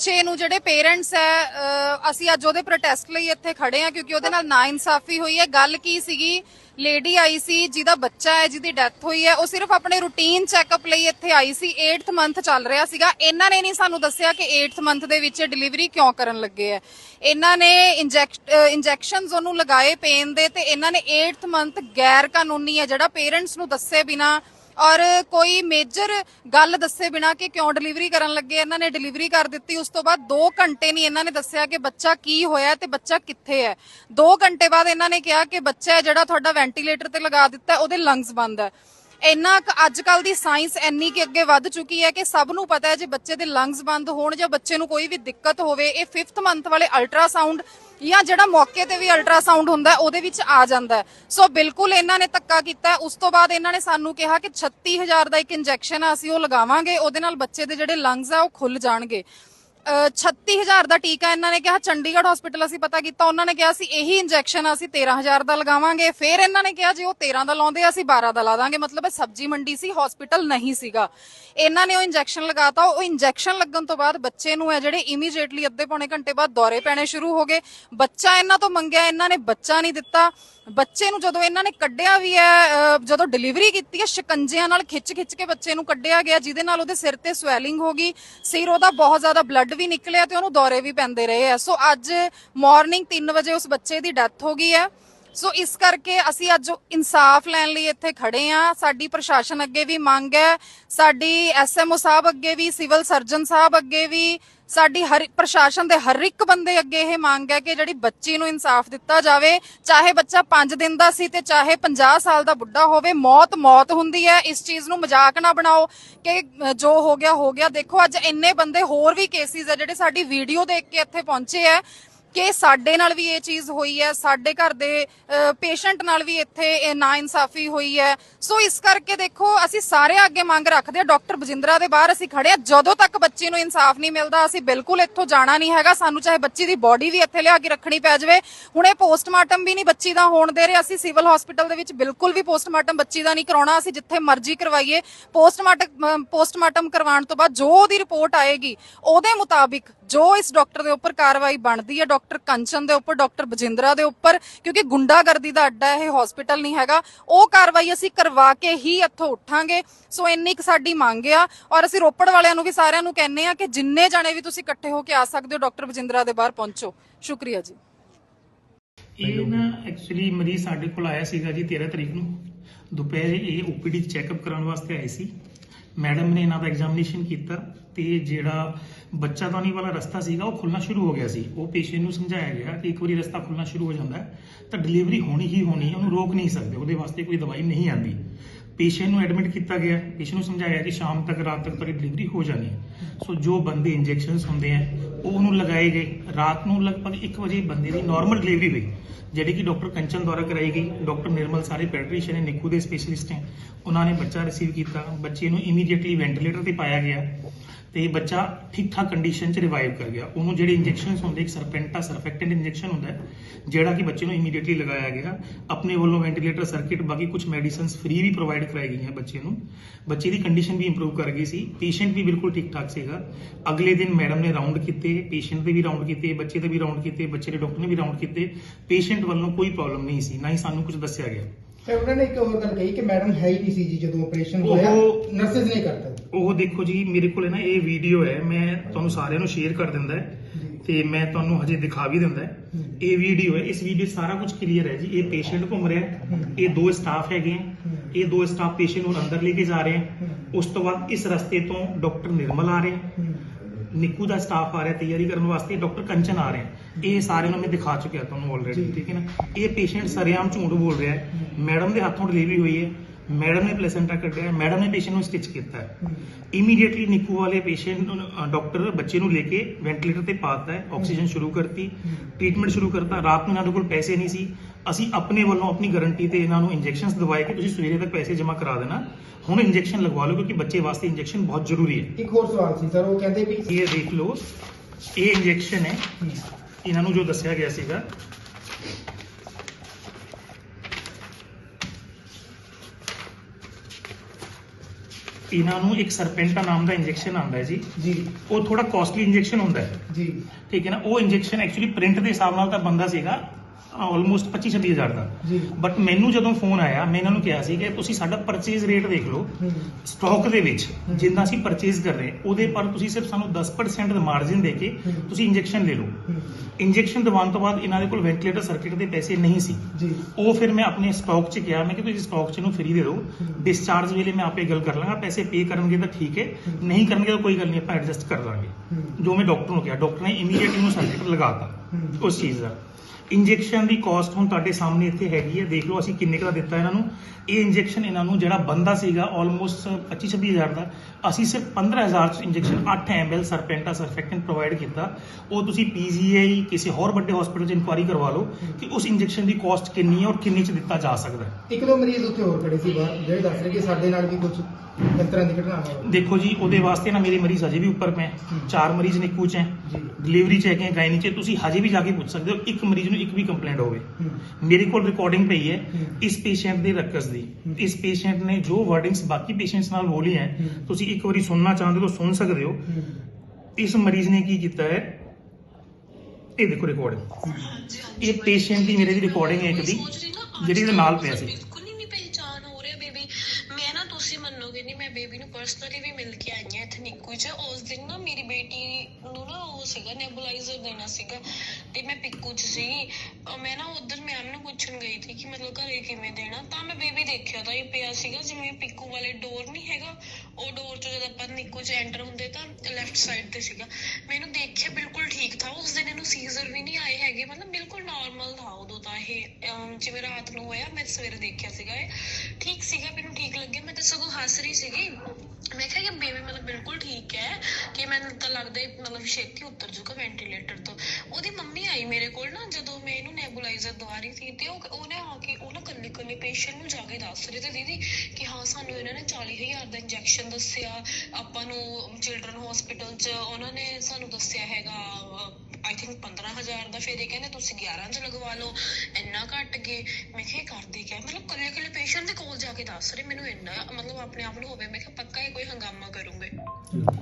ਬੱਚੇ ਨੂੰ ਜਿਹੜੇ ਪੇਰੈਂਟਸ ਹੈ ਅਸੀਂ ਅੱਜ ਉਹਦੇ ਪ੍ਰੋਟੈਸਟ ਲਈ ਇੱਥੇ ਖੜੇ ਆ ਕਿਉਂਕਿ ਉਹਦੇ ਨਾਲ ਨਾਇਨਸਾਫੀ ਹੋਈ ਹੈ। ਗੱਲ ਕੀ ਸੀਗੀ? ਲੇਡੀ ਆਈ ਸੀ, ਜਿਹਦਾ ਬੱਚਾ ਹੈ, ਜਿਹਦੀ ਡੈਥ ਹੋਈ ਹੈ, ਉਹ ਸਿਰਫ ਆਪਣੇ ਰੂਟੀਨ ਚੈੱਕਅਪ ਲਈ ਇੱਥੇ ਆਈ ਸੀ। 8th ਮੰਥ ਚੱਲ ਰਿਹਾ ਸੀਗਾ। ਇਹਨਾਂ ਨੇ ਨਹੀਂ ਸਾਨੂੰ ਦੱਸਿਆ ਕਿ 8th ਮੰਥ ਦੇ ਵਿੱਚ ਡਿਲੀਵਰੀ ਕਿਉਂ ਕਰਨ ਲੱਗੇ ਹੈ। ਇਹਨਾਂ ਨੇ ਇੰਜੈਕਸ਼ਨਸ ਉਹਨੂੰ ਲਗਾਏ ਪੇਨ ਦੇ ਤੇ ਇਹਨਾਂ ਨੇ 8th ਮੰਥ ਗੈਰ ਕਾਨੂੰਨੀ ਹੈ, ਜਿਹੜਾ ਪੇਰੈਂਟਸ ਨੂੰ ਦੱਸੇ ਬਿਨਾ ਔਰ ਕੋਈ ਮੇਜਰ ਗੱਲ ਦੱਸੇ ਬਿਨਾ ਕਿ ਕਿਉਂ ਡਿਲੀਵਰੀ ਕਰਨ ਲੱਗੇ, ਇਹਨਾਂ ਨੇ ਡਿਲੀਵਰੀ ਕਰ ਦਿੱਤੀ, ਉਸ ਤੋਂ ਬਾਅਦ 2 ਘੰਟੇ ਨਹੀਂ ਇਹਨਾਂ ਨੇ ਦੱਸਿਆ ਕਿ ਬੱਚਾ ਕੀ ਹੋਇਆ ਤੇ ਬੱਚਾ ਕਿੱਥੇ ਹੈ। 2 ਘੰਟੇ ਬਾਅਦ ਇਹਨਾਂ ਨੇ ਕਿਹਾ ਕਿ ਬੱਚਾ ਜਿਹੜਾ ਤੁਹਾਡਾ ਵੈਂਟੀਲੇਟਰ ਤੇ ਲਗਾ ਦਿੱਤਾ, ਉਹਦੇ ਲੰਗਸ ਬੰਦ ਹੈ। ਇੰਨਾ ਅੱਜ ਕੱਲ ਦੀ ਸਾਇੰਸ ਇੰਨੀ ਕਿ ਅੱਗੇ ਵੱਧ ਚੁੱਕੀ ਹੈ ਕਿ ਸਭ ਨੂੰ ਪਤਾ ਹੈ ਜੇ ਬੱਚੇ ਦੇ ਲੰਗਸ ਬੰਦ ਹੋਣ ਜਾਂ ਬੱਚੇ ਨੂੰ ਕੋਈ ਵੀ ਦਿੱਕਤ ਹੋਵੇ, ਇਹ 5th ਮੰਥ ਵਾਲੇ ਅਲਟਰਾਸਾਊਂਡ ਜਾਂ ਜਿਹੜਾ ਮੌਕੇ ਤੇ ਵੀ ਅਲਟਰਾਸਾਊਂਡ ਹੁੰਦਾ, ਉਹਦੇ ਵਿੱਚ ਆ ਜਾਂਦਾ ਸੋ ਬਿਲਕੁਲ ਇਹਨਾਂ ਨੇ ਧੱਕਾ ਕੀਤਾ। ਉਸ ਤੋਂ ਬਾਅਦ ਇਹਨਾਂ ਨੇ ਸਾਨੂੰ ਕਿਹਾ ਕਿ 36000 ਦਾ ਇੱਕ ਇੰਜੈਕਸ਼ਨ ਆ, ਅਸੀਂ ਉਹ ਲਗਾਵਾਂਗੇ, ਉਹਦੇ ਨਾਲ ਬੱਚੇ ਦੇ ਜਿਹੜੇ ਲੰਗਸ ਆ, ਉਹ ਖੁੱਲ ਜਾਣਗੇ। 36000 ਦਾ ਟੀਕਾ ਇਹਨਾਂ ਨੇ ਕਿਹਾ, ਚੰਡੀਗੜ੍ਹ ਹਸਪੀਟਲ ਅਸੀਂ ਪਤਾ ਕੀਤਾ, ਉਹਨਾਂ ਨੇ ਕਿਹਾ ਸੀ ਇਹੀ ਇੰਜੈਕਸ਼ਨ ਅਸੀਂ 13000 ਦਾ ਲਗਾਵਾਂਗੇ। ਫਿਰ ਇਹਨਾਂ ਨੇ ਕਿਹਾ, ਜੇ ਉਹ 13 ਦਾ ਲਾਉਂਦੇ, ਅਸੀਂ 12 ਦਾ ਲਾ ਦਾਂਗੇ। ਮਤਲਬ ਇਹ ਸਬਜ਼ੀ ਮੰਡੀ ਸੀ ਹਸਪੀਟਲ ਨਹੀਂ ਸੀਗਾ। ਇਹਨਾਂ ਨੇ ਉਹ ਇੰਜੈਕਸ਼ਨ ਲਗਾਤਾ। ਉਹ ਇੰਜੈਕਸ਼ਨ ਲੱਗਣ ਤੋਂ ਬਾਅਦ ਬੱਚੇ ਨੂੰ ਹੈ ਜਿਹੜੇ ਇਮੀਡੀਏਟਲੀ ਅੱਧੇ ਪੌਣੇ ਘੰਟੇ ਬਾਅਦ ਦੌਰੇ ਪੈਣੇ ਸ਼ੁਰੂ ਹੋ ਗਏ। ਬੱਚਾ ਇਹਨਾਂ ਤੋਂ ਮੰਗਿਆ, ਇਹਨਾਂ ਨੇ ਬੱਚਾ ਨਹੀਂ ਦਿੱਤਾ। ਬੱਚੇ ਨੂੰ ਜਦੋਂ ਇਹਨਾਂ ਨੇ ਕੱਢਿਆ ਵੀ ਹੈ, ਅਹ, ਜਦੋਂ ਡਿਲੀਵਰੀ ਕੀਤੀ ਹੈ, ਸ਼ਿਕੰਜਿਆਂ ਨਾਲ ਖਿੱਚ-ਖਿੱਚ ਕੇ ਬੱਚੇ ਨੂੰ ਕੱਢਿਆ ਗਿਆ, ਜਿਹਦੇ ਨਾਲ ਉਹਦੇ ਸਿਰ ਤੇ ਸਵੈਲਿੰਗ ਹੋ ਗਈ। ਸਿਰ ਉਹਦਾ ਬਹੁਤ ਜ਼ਿਆਦਾ ਬਲੱਡ ਵੀ ਨਿਕਲਿਆ ਤੇ ਉਹਨੂੰ ਦੌਰੇ ਵੀ ਪੈਂਦੇ ਰਹੇ ਆ। ਸੋ ਅੱਜ ਮਾਰਨਿੰਗ 3 ਵਜੇ ਉਸ ਬੱਚੇ ਦੀ ਡੈਥ ਹੋ ਗਈ ਹੈ ਸੋ ਇਸ ਕਰਕੇ ਅਸੀਂ ਅੱਜ ਇਨਸਾਫ ਲੈਣ ਲਈ ਇੱਥੇ ਖੜੇ ਆ ਸਾਡੀ ਪ੍ਰਸ਼ਾਸਨ ਅੱਗੇ ਵੀ ਮੰਗ ਹੈ। ਸਾਡੀ ਐਸਐਮਓ ਸਾਹਿਬ ਅੱਗੇ ਵੀ, ਸਿਵਲ ਸਰਜਨ ਸਾਹਿਬ ਅੱਗੇ ਵੀ, ਸਾਡੀ ਹਰ ਪ੍ਰਸ਼ਾਸਨ ਦੇ ਹਰ ਇੱਕ ਬੰਦੇ ਅੱਗੇ ਇਹ ਮੰਗ ਹੈ ਕਿ ਜਿਹੜੀ ਬੱਚੀ ਨੂੰ ਇਨਸਾਫ ਦਿੱਤਾ ਜਾਵੇ, ਚਾਹੇ ਬੱਚਾ 5 ਦਿਨ ਦਾ ਸੀ ਤੇ ਚਾਹੇ 50 ਸਾਲ ਦਾ ਬੁੱਢਾ ਹੋਵੇ, ਮੌਤ ਮੌਤ ਹੁੰਦੀ ਹੈ। ਇਸ ਚੀਜ਼ ਨੂੰ ਮਜ਼ਾਕ ਨਾ ਬਣਾਓ ਕਿ ਜੋ ਹੋ ਗਿਆ ਹੋ ਗਿਆ। ਦੇਖੋ, ਅੱਜ ਇੰਨੇ ਬੰਦੇ ਹੋਰ ਵੀ ਕੇਸਿਸ ਹੈ ਜਿਹੜੇ ਸਾਡੀ ਵੀਡੀਓ ਦੇਖ ਕੇ ਇੱਥੇ ਪਹੁੰਚੇ ਹੈ। ਕਿ ਸਾਡੇ ਨਾਲ ਵੀ ਇਹ ਚੀਜ਼ ਹੋਈ ਹੈ, ਸਾਡੇ ਘਰ ਦੇ ਪੇਸ਼ੈਂਟ ਨਾਲ ਵੀ ਇੱਥੇ ਇਹ ਨਾਇਨਸਾਫੀ ਹੋਈ ਹੈ। ਸੋ ਇਸ ਕਰਕੇ ਦੇਖੋ, ਅਸੀਂ ਸਾਰੇ ਅੱਗੇ ਮੰਗ ਰੱਖਦੇ ਹਾਂ, ਡਾਕਟਰ ਬਜਿੰਦਰਾ ਦੇ ਬਾਹਰ ਅਸੀਂ ਖੜੇ ਹਾਂ। ਜਦੋਂ ਤੱਕ ਬੱਚੀ ਨੂੰ ਇਨਸਾਫ ਨਹੀਂ ਮਿਲਦਾ, ਅਸੀਂ ਬਿਲਕੁਲ ਇੱਥੋਂ ਜਾਣਾ ਨਹੀਂ ਹੈਗਾ। ਸਾਨੂੰ ਚਾਹੇ ਬੱਚੀ ਦੀ ਬੋਡੀ ਵੀ ਇੱਥੇ ਲਿਆ ਕੇ ਰੱਖਣੀ ਪੈ ਜਾਵੇ। ਹੁਣ ਇਹ ਪੋਸਟਮਾਰਟਮ ਵੀ ਨਹੀਂ ਬੱਚੀ ਦਾ ਹੋਣ ਦੇ ਰਹੇ। ਅਸੀਂ ਸਿਵਲ ਹਸਪੀਟਲ ਦੇ ਵਿੱਚ ਬਿਲਕੁਲ ਵੀ ਪੋਸਟਮਾਰਟਮ ਬੱਚੀ ਦਾ ਨਹੀਂ ਕਰਾਉਣਾ। ਅਸੀਂ ਜਿੱਥੇ ਮਰਜ਼ੀ ਕਰਵਾਈਏ। ਪੋਸਟਮਾਰਟਮ ਪੋਸਟਮਾਰਟਮ ਕਰਵਾਉਣ ਤੋਂ ਬਾਅਦ ਜੋ ਉਹਦੀ ਰਿਪੋਰਟ ਆਏਗੀ, ਉਹਦੇ ਮੁਤਾਬਿਕ ਜੋ ਇਸ ਡਾਕਟਰ ਦੇ ਉੱਪਰ ਕਾਰਵਾਈ ਬਣਦੀ ਹੈ, ਡਾਕਟਰ ਕੰਚਨ ਦੇ ਉੱਪਰ, ਡਾਕਟਰ ਬਜਿੰਦਰਾ ਦੇ ਉੱਪਰ, ਕਿਉਂਕਿ ਗੁੰਡਾਗਰਦੀ ਦਾ ਅੱਡਾ ਇਹ ਹਸਪੀਟਲ ਨਹੀਂ ਹੈਗਾ, ਉਹ ਕਾਰਵਾਈ ਅਸੀਂ ਕਰਵਾ ਕੇ ਹੀ ਇੱਥੋਂ ਉੱਠਾਂਗੇ। ਸੋ ਇੰਨੀ ਕੁ ਸਾਡੀ ਮੰਗ ਆ ਔਰ ਅਸੀਂ ਰੋਪੜ ਵਾਲਿਆਂ ਨੂੰ ਵੀ ਸਾਰਿਆਂ ਨੂੰ ਕਹਿੰਨੇ ਆ ਕਿ ਜਿੰਨੇ ਜਾਣੇ ਵੀ ਤੁਸੀਂ ਇਕੱਠੇ ਹੋ ਕੇ ਆ ਸਕਦੇ ਹੋ, ਡਾਕਟਰ ਬਜਿੰਦਰਾ ਦੇ ਬਾਹਰ ਪਹੁੰਚੋ। ਸ਼ੁਕਰੀਆ ਜੀ। ਇਹ ਨਾ ਐਕਚੁਅਲੀ ਮਰੀਜ਼ ਸਾਡੇ ਕੋਲ ਆਇਆ ਸੀਗਾ ਜੀ 13 ਤਰੀਕ ਨੂੰ। ਦੁਪਹਿਰ ਇਹ ਓਪੀਡੀ ਚੈੱਕਅਪ ਕਰਾਉਣ ਵਾਸਤੇ ਆਏ ਸੀ। ਮੈਡਮ ਨੇ ਇਹਨਾਂ ਦਾ ਐਗਜ਼ਾਮੀਨੇਸ਼ਨ ਕੀਤਾ। ਤੇ ਜਿਹੜਾ ਬੱਚਾ ਦਾਨੀ ਵਾਲਾ ਰਸਤਾ ਸੀਗਾ, ਉਹ ਖੁੱਲਣਾ ਸ਼ੁਰੂ ਹੋ ਗਿਆ ਸੀ। ਉਹ ਪੇਸ਼ੈਂਟ ਨੂੰ ਸਮਝਾਇਆ ਗਿਆ ਕਿ ਇੱਕ ਵਾਰੀ ਰਸਤਾ ਖੁੱਲਣਾ ਸ਼ੁਰੂ ਹੋ ਜਾਂਦਾ ਹੈ, ਤਾਂ ਡਿਲੀਵਰੀ ਹੋਣੀ ਹੀ ਹੋਣੀ ਹੈ, ਉਹਨੂੰ ਰੋਕ ਨਹੀਂ ਸਕਦੇ, ਉਹਦੇ ਵਾਸਤੇ ਕੋਈ ਦਵਾਈ ਨਹੀਂ ਆਂਦੀ। ਪੇਸ਼ੈਂਟ ਨੂੰ ਐਡਮਿਟ ਕੀਤਾ ਗਿਆ ਪੇਸ਼ੈਂਟ ਨੂੰ ਸਮਝਾਇਆ ਕਿ ਸ਼ਾਮ ਤੱਕ, ਰਾਤ ਤੱਕ ਤੁਹਾਡੀ ਡਿਲੀਵਰੀ ਹੋ ਜਾਣੀ ਹੈ। ਸੋ ਜੋ ਬੰਦੇ ਇੰਜੈਕਸ਼ਨਸ ਹੁੰਦੇ ਆ ਉਹ ਉਹਨੂੰ ਲਗਾਏ ਗਏ। ਰਾਤ ਨੂੰ ਲਗਭਗ 1 ਵਜੇ ਬੰਦੇ ਦੀ ਨਾਰਮਲ ਡਿਲੀਵਰੀ ਹੋਈ, ਜਿਹੜੀ ਕਿ ਡਾਕਟਰ ਕੰਚਨ ਦੁਆਰਾ ਕਰਾਈ ਗਈ। ਡਾਕਟਰ ਨਿਰਮਲ ਸਾਰੇ ਪੈਡਰੀਸ਼ੀਅਨ ਨੇ, ਨਿੱਕੂ ਦੇ ਸਪੈਸ਼ਲਿਸਟ ਹੈ ਉਹਨਾਂ ਨੇ ਬੱਚਾ ਰਿਸੀਵ ਕੀਤਾ। ਬੱਚੇ ਨੂੰ ਇਮੀਡੀਏਟਲੀ ਵੈਂਟੀਲੇਟਰ ਤੇ ਪਾਇਆ ਗਿਆ ਤੇ ਬੱਚਾ ਠੀਕ ਠਾਕ ਕੰਡੀਸ਼ਨ 'ਚ ਰਿਵਾਈਵ ਕਰ ਗਿਆ। ਉਹਨੂੰ ਜਿਹੜੇ ਇੰਜੈਕਸ਼ਨਸ ਹੁੰਦੇ, ਇੱਕ ਸਰਪੈਂਟਾ ਸਰਫੈਕਟੈਂਟ ਇੰਜੈਕਸ਼ਨ ਹੁੰਦਾ ਜਿਹੜਾ ਕਿ ਬੱਚੇ ਨੂੰ ਇਮੀਡੀਏਟਲੀ ਲਗਾਇਆ ਗਿਆ। ਆਪਣੇ ਵੱਲੋਂ ਵੈਂਟੀਲੇਟਰ ਸਰਕਿਟ ਬਾਕੀ ਕੁਝ ਮੈਡੀਸਿਨਸ ਫ੍ਰੀ ਵੀ ਪ੍ਰੋਵਾਈਡ ਕਰਾਈ ਗਈਆਂ ਬੱਚੇ ਨੂੰ। ਬੱਚੇ ਦੀ ਕੰਡੀਸ਼ਨ ਵੀ ਇੰਪਰੂਵ ਕਰ ਗਈ ਸੀ। ਪੇਸ਼ੈਂਟ ਵੀ ਬਿਲਕੁਲ ਠੀਕ ਠਾਕ ਸੀਗਾ। ਅਗਲੇ ਦਿਨ ਮੈਡਮ ਨੇ ਰਾਉਂਡ ਕੀਤੇ। ਪੇਸ਼ੈਂਟ ਦੇ ਵੀ ਰਾਉਂਡ ਕੀਤੇ ਬੱਚੇ ਦੇ ਵੀ ਰਾਉਂਡ ਕੀਤੇ ਬੱਚੇ ਦੇ ਡਾਕਟਰ ਨੇ ਵੀ ਰਾਉਂਡ ਕੀਤੇ ਪੇਸ਼ੈਂਟ ਵੱਲੋਂ ਕੋਈ ਪ੍ਰੋਬਲਮ ਨਹੀਂ ਸੀ ਨਾ ਹੀ ਸਾਨੂੰ ਕੁਝ ਦੱਸਿਆ ਗਿਆ। ਤੇ ਉਹਨਾਂ ਨੇ ਇੱਕ ਹੋਰ ਗੱਲ ਕਹੀ ਕਿ ਮੈਡਮ ਹੈ ਹੀ ਨਹੀਂ ਸੀ ਜੀ ਜਦੋਂ ਆਪਰੇਸ਼ਨ ਉਹ- ਹੋਇਆ ਨਰਸਸ ਨੇ ਕਰਤਾ। ਉਹ ਦੇਖੋ ਜੀ ਮੇਰੇ ਕੋਲ ਨਾ ਇਹ ਵੀਡੀਓ ਹੈ ਮੈਂ ਤੁਹਾਨੂੰ ਸਾਰਿਆਂ ਨੂੰ ਸ਼ੇਅਰ ਕਰ ਦਿੰਦਾ ਹੈ ਤੇ ਮੈਂ ਤੁਹਾਨੂੰ ਹਜੇ ਦਿਖਾ ਵੀ ਦਿੰਦਾ ਹੈ। ਇਹ ਵੀਡੀਓ ਹੈ ਇਸ ਵੀਡੀਓ ਸਾਰਾ ਕੁਝ ਕਲੀਅਰ ਹੈ ਜੀ ਇਹ ਪੇਸ਼ੈਂਟ ਘੁੰਮ ਰਿਹਾ ਹੈ ਇਹ ਦੋ ਸਟਾਫ ਹੈਗੇ ਹੈ ਇਹ ਦੋ ਸਟਾਫ ਪੇਸ਼ੈਂਟ ਨੂੰ ਅੰਦਰ ਲੈ ਕੇ ਜਾ ਰਹੇ ਹੈ। ਉਸ ਤੋਂ ਬਾਅਦ ਇਸ ਰਸਤੇ ਤੋਂ ਡਾਕਟਰ ਨਿਰਮਲ ਆ ਰਹੇ ਹੈ। ਨਿੱਕੂ ਦਾ ਸਟਾਫ ਆ ਰਿਹਾ ਤਿਆਰੀ ਕਰਨ ਵਾਸਤੇ ਡਾਕਟਰ ਕੰਚਨ ਆ ਰਹੇ। ਇਹ ਸਾਰਿਆਂ ਨੂੰ ਮੈਂ ਦਿਖਾ ਚੁੱਕਿਆ ਤੁਹਾਨੂੰ ਆਲਰੇਡੀ। ਠੀਕ ਹੈ ਨਾ? ਇਹ ਪੇਸ਼ੈਂਟ ਸਰੇਆਮ ਝੂਠ ਬੋਲ ਰਿਹਾ ਹੈ। ਮੈਡਮ ਦੇ ਹੱਥੋਂ ਡਿਲੀਵਰੀ ਹੋਈ ਹੈ। ਮੈਡਮ ਨੇ ਪਲੇਸੈਂਟਾ ਕੱਢਿਆ ਮੈਡਮ ਨੇ ਪੇਸ਼ੈਂਟ ਨੂੰ ਸਟਿਚ ਕੀਤਾ ਹੈ। ਇਮੀਡੀਏਟਲੀ ਨਿੱਕੂ ਵਾਲੇ ਪੇਸ਼ੈਂਟ ਨੂੰ ਡਾਕਟਰ ਬੱਚੇ ਨੂੰ ਲੈ ਕੇ ਵੈਂਟੀਲੇਟਰ ਤੇ ਪਾਤਾ ਹੈ। ਆਕਸੀਜਨ ਸ਼ੁਰੂ ਕਰਤੀ। ਟ੍ਰੀਟਮੈਂਟ ਸ਼ੁਰੂ ਕਰਤਾ। ਰਾਤ ਨੂੰ ਇਹਨਾਂ ਦੇ ਕੋਲ ਪੈਸੇ ਨਹੀਂ ਸੀ। ਅਸੀਂ ਆਪਣੇ ਵੱਲੋਂ ਆਪਣੀ ਗਾਰੰਟੀ ਤੇ ਇਹਨਾਂ ਨੂੰ ਇੰਜੈਕਸ਼ਨਸ ਦਵਾਏ ਕਿ ਤੁਸੀਂ ਸਵੇਰੇ ਤੱਕ ਪੈਸੇ ਜਮ੍ਹਾਂ ਕਰਾ ਦੇਣਾ। ਹੁਣ ਇੰਜੈਕਸ਼ਨ ਲਗਵਾ ਲਓ ਕਿਉਂਕਿ ਬੱਚੇ ਵਾਸਤੇ ਇੰਜੈਕਸ਼ਨ ਬਹੁਤ ਜ਼ਰੂਰੀ ਹੈ। ਇੱਕ ਹੋਰ ਸਵਾਲ ਸੀ ਸਰ ਉਹ ਕਹਿੰਦੇ ਵੀ ਇਹ ਦੇਖ ਲਓ ਇਹ ਇੰਜੈਕਸ਼ਨ ਹੈ। ਇਹਨਾਂ ਨੂੰ ਜੋ ਦੱਸਿਆ ਗਿਆ ਸੀਗਾ। ਇਹਨਾਂ ਨੂੰ ਇੱਕ ਸਰਪੈਂਟਾ ਨਾਮ ਦਾ ਇੰਜੈਕਸ਼ਨ ਆਉਂਦਾ ਹੈ ਜੀ। ਜੀ। ਉਹ ਥੋੜਾ ਕਾਸਟਲੀ ਇੰਜੈਕਸ਼ਨ ਹੁੰਦਾ ਹੈ। ਜੀ। ਠੀਕ ਹੈ ਨਾ ਉਹ ਇੰਜੈਕਸ਼ਨ ਐਕਚੁਅਲੀ ਪ੍ਰਿੰਟ ਦੇ ਹਿਸਾਬ ਨਾਲ ਤਾਂ ਬੰਦਾ ਸੀਗਾ। ਆਲਮੋਸਟ 25 26 ਹਜ਼ਾਰ ਦਾ। ਜੀ। ਬਟ ਮੈਨੂੰ ਜਦੋਂ ਫੋਨ ਆਇਆ ਮੈਂ ਇਹਨਾਂ ਨੂੰ ਕਿਹਾ ਸੀ ਕਿ ਤੁਸੀਂ ਸਾਡਾ ਪਰਚੇਜ਼ ਰੇਟ ਦੇਖ ਲਓ ਸਟਾਕ ਦੇ ਵਿੱਚ ਜਿੰਨਾ ਅਸੀਂ ਪਰਚੇਜ਼ ਕਰ ਰਹੇ ਉਹਦੇ ਪਰ ਤੁਸੀਂ ਸਿਰਫ ਸਾਨੂੰ 10% ਦਾ ਮਾਰਜਿਨ ਦੇ ਕੇ। ਤੁਸੀਂ ਇੰਜੈਕਸ਼ਨ ਲੈ ਲਓ। ਇੰਜੈਕਸ਼ਨ ਦਿਵਾਉਣ ਤੋਂ ਬਾਅਦ ਇਹਨਾਂ ਦੇ ਕੋਲ ਵੈਂਟੀਲੇਟਰ ਸਰਕਟ ਦੇ ਪੈਸੇ ਨਹੀਂ ਸੀ। ਜੀ। ਉਹ ਫਿਰ ਮੈਂ ਆਪਣੇ ਸਟਾਕ 'ਚ ਕਿਹਾ ਮੈਂ ਕਿ ਤੁਸੀਂ ਸਟਾਕ 'ਚ ਇਹਨੂੰ ਫ੍ਰੀ ਦੇ ਦਿਓ। ਡਿਸਚਾਰਜ ਵੇਲੇ ਮੈਂ ਆਪੇ ਗੱਲ ਕਰ ਲਾਂਗਾ ਪੈਸੇ ਪੇ ਕਰਨਗੇ ਤਾਂ ਠੀਕ ਹੈ। ਨਹੀਂ ਕਰਨਗੇ ਤਾਂ ਕੋਈ ਗੱਲ ਨਹੀਂ ਆਪਾਂ ਐਡਜਸਟ ਕਰ ਲਾਂਗੇ। ਜੋ ਮੈਂ ਡਾਕਟਰ ਨੂੰ ਕਿਹਾ ਡਾਕਟਰ ਨੇ ਇਮੀਡੀਏਟ ਇਹਨੂੰ ਸਰਕਟ ਲਗਾਤਾ। ਉਸ ਚੀਜ਼ ਦਾ। ਇੰਜੈਕਸ਼ਨ ਦੀ ਕਾਸਟ ਹੁਣ ਤੁਹਾਡੇ ਸਾਹਮਣੇ ਇੱਥੇ ਹੈਗੀ ਹੈ। ਦੇਖ ਲਓ ਅਸੀਂ ਕਿੰਨੇ ਕੁ ਦਾ ਦਿੱਤਾ ਇਹਨਾਂ ਨੂੰ। ਇਹ ਇੰਜੈਕਸ਼ਨ ਇਹਨਾਂ ਨੂੰ ਜਿਹੜਾ ਬੰਦਾ ਸੀਗਾ ਆਲਮੋਸਟ 25 26 ਹਜ਼ਾਰ ਦਾ। ਅਸੀਂ ਸਿਰਫ 15000 ਚ ਇੰਜੈਕਸ਼ਨ 8 ਐਮਐਲ ਸਰਪੈਂਟਾ ਸਰਫੈਕਟੈਂਟ ਪ੍ਰੋਵਾਈਡ ਕੀਤਾ। ਉਹ ਤੁਸੀਂ ਪੀਜੀਆਈ ਕਿਸੇ ਹੋਰ ਵੱਡੇ ਹਸਪੀਟਲ 'ਚ ਇਨਕੁਆਰੀ ਕਰਵਾ ਲਓ ਕਿ ਉਸ ਇੰਜੈਕਸ਼ਨ ਦੀ ਕਾਸਟ ਕਿੰਨੀ ਹੈ ਔਰ ਕਿੰਨੇ ਚ ਦਿੱਤਾ ਜਾ ਸਕਦਾ ਹੈ। ਇੱਕ ਦੋ ਮਰੀਜ਼ ਉੱਥੇ ਹੋਰ ਖੜੇ ਸੀ ਬਾਹਰ। ਜਿਹੜੇ ਦੱਸ ਰਹੇ ਕਿ ਸਾਡੇ ਨਾਲ ਵੀ ਕੁਝ ਦੇਖੋ ਜੀ ਉਹਦੇ ਵਾਸਤੇ ਨਾ ਮੇਰੇ ਮਰੀਜ਼ ਹਜੇ ਵੀ ਉੱਪਰ ਪਏ ਹੂੰ। ਚਾਰ ਮਰੀਜ਼ ਨਿੱਕੂ ਚ ਹੈ ਜੀ। ਡਿਲੀਵਰੀ ਚ ਹੈਗੇ ਗਾਇਨੀ ਚ। ਤੁਸੀਂ ਹਜੇ ਵੀ ਜਾ ਕੇ ਪੁੱਛ ਸਕਦੇ ਹੋ ਇੱਕ ਮਰੀਜ਼ ਨੂੰ ਇੱਕ ਵੀ ਕੰਪਲੇਂਟ ਹੋਵੇ। ਹੂੰ। ਮੇਰੇ ਕੋਲ ਰਿਕਾਰਡਿੰਗ ਪਈ ਹੈ। ਇਸ ਪੇਸ਼ੈਂਟ ਦੇ ਰਕਸ ਦੀ। ਇਸ ਪੇਸ਼ੈਂਟ ਨੇ ਜੋ ਵਰਡਿੰਗਸ ਬਾਕੀ ਪੇਸ਼ੈਂਟਸ ਨਾਲ ਬੋਲੀ ਹੈ। ਤੁਸੀਂ ਇੱਕ ਵਾਰੀ ਸੁਣਨਾ ਚਾਹੁੰਦੇ ਹੋ ਤਾਂ ਸੁਣ ਸਕਦੇ ਹੋ। ਹੂੰ। ਇਸ ਮਰੀਜ਼ ਨੇ ਕੀ ਕੀਤਾ ਹੈ? ਇਹ ਦੇਖੋ ਰਿਕਾਰਡਿੰਗ ਇਹ ਪੇਸ਼ੈਂਟ ਦੀ ਮੇਰੇ ਦੀ ਰਿਕਾਰਡਿੰਗ ਹੈ ਇੱਕ ਦੀ ਜਿਹੜੀ ਇਹਦੇ ਨਾਲ ਪਿਆ ਸੀ ਬਿਲਕੁਲ ਹੀ ਨਹੀਂ ਪਹਿਚਾਨ ਹੋ ਰਿਹਾ ਬੇਬੀ ਮੈਂ ਨਾ ਤੁਸੀਂ ਮੰਨੋਗੇ ਨਹੀਂ ਮੈਂ ਬੇਬੀ ਨੂੰ ਪਰਸਨਲੀ ਵੀ ਮਿਲ ਕੇ ਆਈ ਹਾਂ ਇੱਥੇ ਨਿੱਕੂ ਚ। ਉਸ ਦਿਨ ਨਾ ਮੇਰੀ ਬੇਟੀ ਨੂੰ ਨਾ ਉਹ ਸੀਗਾ ਨੈਬੂਲਾਈਜ਼ਰ ਦੇਣਾ ਸੀਗਾ ਤੇ ਮੈਂ ਪਿੱਕੂ ਚ ਸੀ ਮੈਂ ਨਾ ਉਧਰ ਮੈਮ ਨੂੰ ਪੁੱਛਣ ਗਈ ਸੀ ਕਿ ਮਤਲਬ ਘਰੇ ਕਿਵੇਂ ਦੇਣਾ, ਤਾਂ ਮੈਂ ਬੇਬੀ ਦੇਖਿਆ ਤਾਂ ਇਹ ਪਿਆ ਸੀਗਾ, ਜਿਵੇਂ ਪਿੱਕੂ ਵਾਲੇ ਡੋਰ ਨਹੀਂ ਹੈਗਾ, ਉਹ ਡੋਰ ਚ ਜਦ ਆਪਾਂ ਨਿੱਕੂ ਚ ਐਂਟਰ ਹੁੰਦੇ ਤਾਂ ਲੈਫਟ ਸਾਈਡ ਤੇ ਸੀਗਾ। ਮੈਨੂੰ ਦੇਖਿਆ ਬਿਲਕੁਲ ਠੀਕ ਥਾ, ਉਸ ਦਿਨ ਇਹਨੂੰ ਸੀਜ਼ਰ ਵੀ ਨਹੀਂ ਆਏ ਹੈਗੇ, ਮਤਲਬ ਬਿਲਕੁਲ ਨਾਰਮਲ ਥਾ ਉਦੋਂ ਤਾਂ ਇਹ ਜਿਵੇਂ ਰਾਤ ਨੂੰ ਹੋਇਆ, ਮੈਂ ਸਵੇਰੇ ਦੇਖਿਆ ਸੀਗਾ ਇਹ। ਸੀਗਾ, ਮੈਨੂੰ ਠੀਕ ਲੱਗਿਆ ਮੈਂ ਤਾਂ ਸਗੋਂ ਹੱਸ ਰਹੀ ਸੀਗੀ। ਮੈਂ ਕਿਹਾ ਕਿ ਬੇਬੀ ਮਤਲਬ ਬਿਲਕੁਲ ਠੀਕ ਹੈ ਕਿ ਮੈਨੂੰ ਤਾਂ ਲੱਗਦਾ ਇਹ ਮਤਲਬ ਛੇਤੀ ਉਤਰ ਜੂਗਾ ਵੈਂਟੀਲੇਟਰ ਤੋਂ। ਉਹਦੀ ਮੰਮੀ ਆਈ ਮੇਰੇ ਕੋਲ ਨਾ, ਜਦੋਂ ਮੈਂ ਇਹਨੂੰ ਨੈਬੂਲਾਈਜ਼ਰ ਦਵਾ ਰਹੀ ਸੀ ਤੇ ਉਹ ਉਹਨੇ ਆ ਕੇ ਉਹ ਨਾ ਕੱਲੇ ਕੱਲੇ ਪੇਸ਼ੈਂਟ ਨੂੰ ਜਾ ਕੇ ਦੱਸ ਰਹੀ ਤੇ ਦੀਦੀ ਕਿ ਹਾਂ, ਸਾਨੂੰ ਇਹਨਾਂ ਨੇ 40000 ਦਾ ਇੰਜੈਕਸ਼ਨ ਦੱਸਿਆ। ਆਪਾਂ ਨੂੰ ਚਿਲਡਰਨ ਹਸਪੀਟਲ 'ਚ ਉਹਨਾਂ ਨੇ ਸਾਨੂੰ ਦੱਸਿਆ ਹੈਗਾ ਆਈ ਥਿੰਕ 15000 ਦਾ ਫਿਰ ਇਹ ਕਹਿੰਦੇ ਤੁਸੀਂ 11 ਚ ਲਗਵਾ ਲਓ, ਇੰਨਾ ਘੱਟ ਗਏ। ਮੈਂ ਕਿਹਾ ਇਹ ਕਰਦੇ ਕਿਆ? ਮਤਲਬ ਕੱਲੇ ਕੱਲੇ ਪੇਸ਼ੈਂਟ ਦੇ ਕੋਲ ਜਾ ਕੇ ਦੱਸ ਰਹੇ, ਮੈਨੂੰ ਇੰਨਾ ਮਤਲਬ ਆਪਣੇ ਆਪ ਨੂੰ ਹੋਵੇ। ਮੈਂ ਕਿਹਾ ਪੱਕਾ ਹੀ ਕੋਈ ਹੰਗਾਮਾ ਕਰੂੰਗੇ।